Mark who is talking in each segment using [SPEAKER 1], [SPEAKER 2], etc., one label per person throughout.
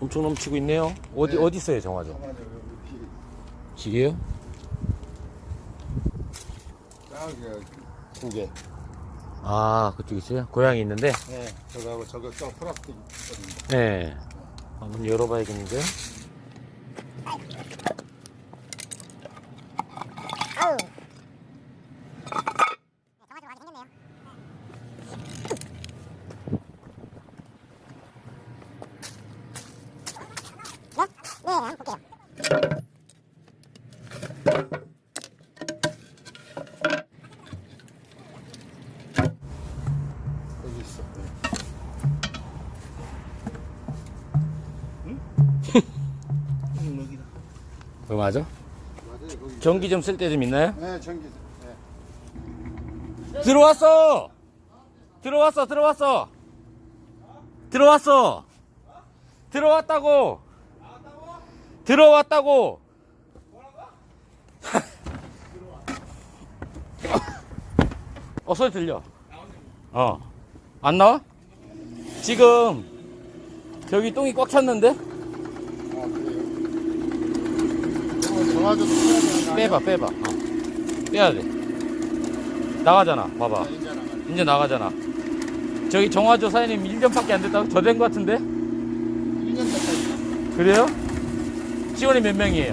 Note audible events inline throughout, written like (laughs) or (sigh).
[SPEAKER 1] 엄청 넘치고 있네요. 어디,
[SPEAKER 2] 네.
[SPEAKER 1] 어디 있어요, 정화조? 지게요?
[SPEAKER 2] 저기 두 개.
[SPEAKER 1] 아, 그쪽 있어요? 고양이 있는데?
[SPEAKER 2] 네. 저거하고 저거 저 플라스틱 있거든요.
[SPEAKER 1] 네. 한번 열어봐야겠는데요?
[SPEAKER 2] 여기 있어. 응? 여기다.
[SPEAKER 1] 그거 맞아?
[SPEAKER 2] 맞아요. 거기.
[SPEAKER 1] 전기 좀 쓸 때 좀 있나요?
[SPEAKER 2] 네, 전기. 네.
[SPEAKER 1] 들어왔어! 들어왔어, 들어왔어! 들어왔어! 들어왔다고! 들어왔다고! (laughs) 어, 소리 들려. 어. 안 나와? 지금, 저기 똥이 꽉 찼는데?
[SPEAKER 2] 아, 그래요. 이거 정화조도 빼야 되는 거 아니야?
[SPEAKER 1] 빼봐, 빼봐. 어. 빼야 돼. 나가잖아. 봐봐.
[SPEAKER 2] 아, 이제 나가네.
[SPEAKER 1] 이제 나가잖아. 저기 정화조 사장님 1년밖에 안 됐다고? 더 된 것 같은데?
[SPEAKER 2] 1년 됐다.
[SPEAKER 1] 그래요? 직원이 몇 명이에요?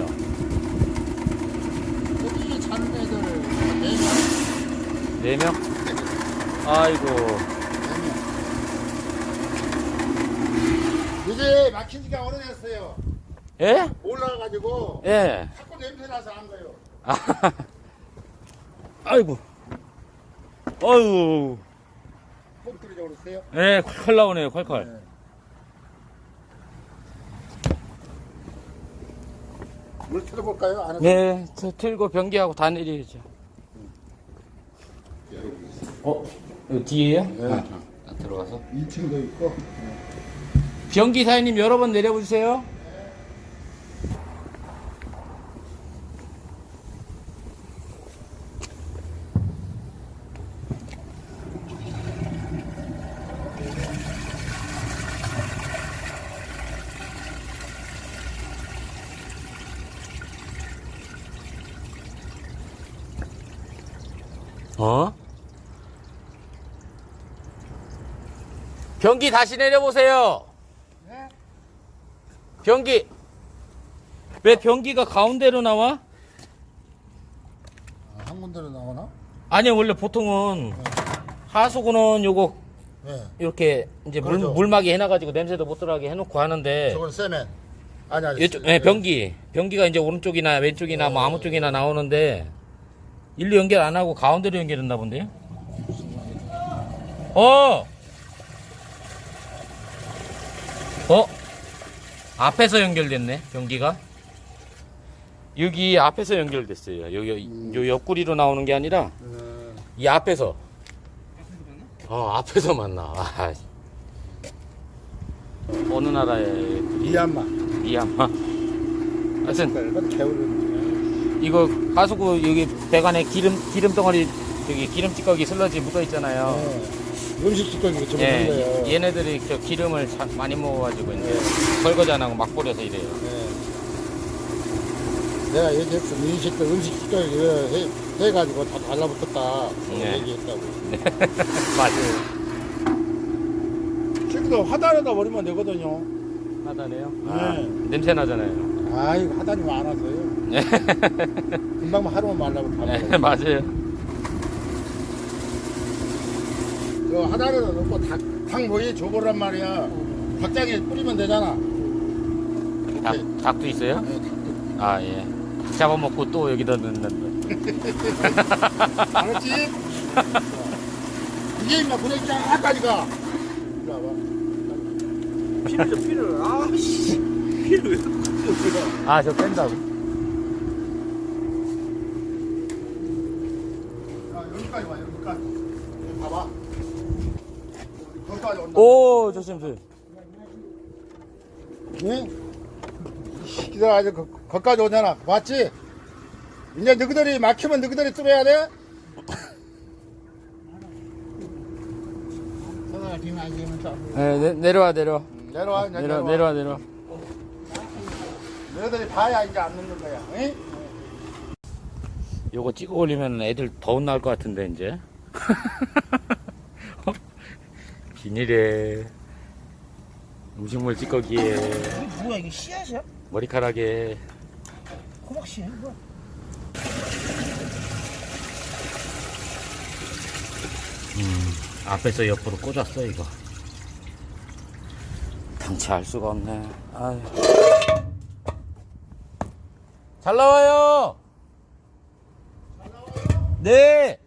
[SPEAKER 2] 여기 자는 애들 4명.
[SPEAKER 1] 4명? 아이고.
[SPEAKER 2] 4명. 이제 막힌 지가 오래됐어요.
[SPEAKER 1] 예?
[SPEAKER 2] 올라가가지고
[SPEAKER 1] 예.
[SPEAKER 2] 자꾸 냄새 나서 한 거예요.
[SPEAKER 1] 아, (laughs) 아이고. 어유
[SPEAKER 2] 꼭 들이자 그러세요?
[SPEAKER 1] 예, 콸콸 나오네요, 콸콸.
[SPEAKER 2] 네. 물 틀어볼까요? 안 해도?
[SPEAKER 1] 네, 저 틀고 변기하고 다 내리죠. 어? 여기 뒤에요?
[SPEAKER 2] 네.
[SPEAKER 1] 아, 들어가서.
[SPEAKER 2] 2층도 있고.
[SPEAKER 1] 변기 사장님 여러 번 내려보세요. 어? 변기 다시 내려보세요.
[SPEAKER 2] 네?
[SPEAKER 1] 변기. 왜 변기가 가운데로 나와?
[SPEAKER 2] 아, 한 군데로 나오나?
[SPEAKER 1] 아니요, 원래 보통은 하수구는 요거
[SPEAKER 2] 네.
[SPEAKER 1] 이렇게 이제 물,
[SPEAKER 2] 그렇죠.
[SPEAKER 1] 물막이 해놔가지고 냄새도 못 들어가게 해놓고 하는데
[SPEAKER 2] 저건 세면. 아니, 아니.
[SPEAKER 1] 이쪽, 예, 변기. 변기가 이제 오른쪽이나 왼쪽이나 뭐 아무 쪽이나 나오는데 일로 연결 안 하고 가운데로 연결했나 본데요? 어! 어? 앞에서 연결됐네, 변기가. 여기 앞에서 연결됐어요. 여기, 요 옆구리로 나오는 게 아니라
[SPEAKER 2] 음,
[SPEAKER 1] 이 앞에서. 어, 앞에서 만나. 아, 어느 나라의
[SPEAKER 2] 미얀마.
[SPEAKER 1] 미얀마. 하여튼
[SPEAKER 2] 개울은.
[SPEAKER 1] 이거 가수구 여기 배관에 기름 기름 덩어리 저기 기름 찌꺼기 슬러지 묻어 있잖아요.
[SPEAKER 2] 네. 음식 저거
[SPEAKER 1] 예,
[SPEAKER 2] 거예요.
[SPEAKER 1] 얘네들이 저 기름을 자- 많이 먹어가지고 이제 설거지 안 하고 막 뿌려서 이래요.
[SPEAKER 2] 네. 내가 얘기했어. 음식도 음식 뚜껑이 해, 해가지고 다 달라붙었다.
[SPEAKER 1] 네.
[SPEAKER 2] 얘기했다고. (laughs)
[SPEAKER 1] 맞아요.
[SPEAKER 2] 친구도 하단에다 버리면 되거든요.
[SPEAKER 1] 하다네요.
[SPEAKER 2] 네.
[SPEAKER 1] 아, 냄새 나잖아요.
[SPEAKER 2] 아, 이거 하단이 많아서요.
[SPEAKER 1] 네, (laughs)
[SPEAKER 2] 금방 하루만 말라고 다
[SPEAKER 1] 네,
[SPEAKER 2] 먹어요.
[SPEAKER 1] 맞아요.
[SPEAKER 2] 저 하단에다 넣고 닭, 닭 모이 줘보란 말이야. 닭장에 뿌리면 되잖아.
[SPEAKER 1] 닭, 닭도 있어요?
[SPEAKER 2] 네, 닭도.
[SPEAKER 1] 아 예. 닭 잡아먹고 또 여기다 넣는. (laughs)
[SPEAKER 2] 알았지? (laughs) 이게 임마 그래 쫙까지 가. 이리 와봐.
[SPEAKER 3] 피를 피를 아씨 피를
[SPEAKER 1] 아 저 뺀다고.
[SPEAKER 2] 야, 여기까지 와, 여기까지. 여기 봐봐. 거기까지 온다.
[SPEAKER 1] 오 조심 조심.
[SPEAKER 2] 응? 기다려, 아직 거, 거기까지 오잖아. 맞지? 이제 너희들이 막히면 너희들이 뚫어야 돼?
[SPEAKER 1] 네, 내, 내려와 내려와.
[SPEAKER 2] 내려와, 이제
[SPEAKER 1] 내려 내려와 내려와.
[SPEAKER 2] 너희들이 봐야 이제 안 넣는 거야. 응?
[SPEAKER 1] 요거 찍어 올리면 애들 더 혼날 것 같은데 이제 (laughs) 비닐에 음식물 찌꺼기에
[SPEAKER 3] 이게 뭐야 이게 씨앗이야?
[SPEAKER 1] 머리카락에
[SPEAKER 3] 호박씨야 뭐야?
[SPEAKER 1] 앞에서 옆으로 꽂았어 이거 당최할 수가 없네 아 유. 잘 나와요 네